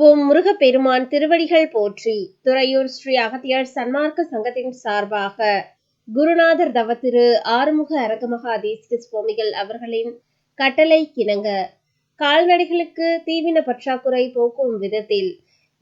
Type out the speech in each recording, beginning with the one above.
ஓம் முருகப்பெருமான் திருவடிகள் போற்றி. துறையூர் ஸ்ரீ அகத்தியர் சன்மார்க்க சங்கத்தின் சார்பாக குருநாதர் தவத்திரு ஆறுமுக அரங்கமகா தேசிக சுவாமிகள் அவர்களின் கட்டளை கிணங்க கால்நடைகளுக்கு தீவின பற்றாக்குறை போக்கும் விதத்தில்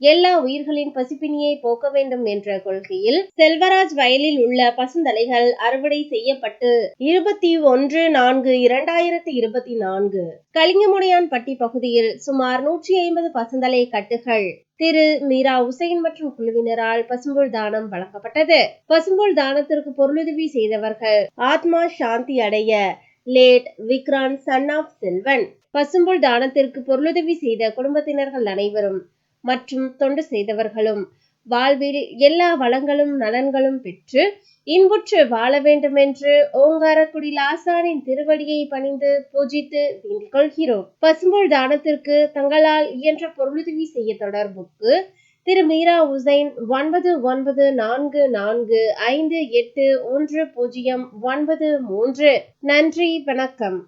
எல்லா உயிர்களின் பசிப்பினியை போக்க வேண்டும் என்ற கொள்கையில் செல்வராஜ் வயலில் உள்ள பசுந்தலைகள் அறுவடை செய்யப்பட்டு இருபத்தி ஒன்று நான்கு இரண்டாயிரத்தி இருபத்தி நான்கு கலிங்கமுடையான்பட்டி பகுதியில் சுமார் நூற்றி ஐம்பது பசுந்தலை கட்டுகள் திரு மீரா உசைன் மற்றும் குழுவினரால் பசும்புல் தானம் வழங்கப்பட்டது. பசும்புல் தானத்திற்கு பொருளுதவி செய்தவர்கள் ஆத்மா சாந்தி அடைய late Vikran son of Selvan. பசும்புல் தானத்திற்கு பொருளுதவி செய்த குடும்பத்தினர்கள் அனைவரும் மற்றும் தொண்டு செய்தவர்களும். வாழ்வில் எல்லா வளங்களும் நலன்களும் பெற்று இன்புற்று வாழ வேண்டுமென்று ஓங்காரக்குடி லாசானின் திருவடியை பணிந்து பூஜித்து வேண்டிக் கொள்கிறோம். பசும்பொல் தானத்திற்கு தங்களால் இயன்ற பொருளுதவி செய்ய தொடர்புக்கு திரு மீரா உசைன் ஒன்பது ஒன்பது நான்கு நான்கு ஐந்து எட்டு ஒன்று பூஜ்ஜியம் ஒன்பது மூன்று. நன்றி வணக்கம்.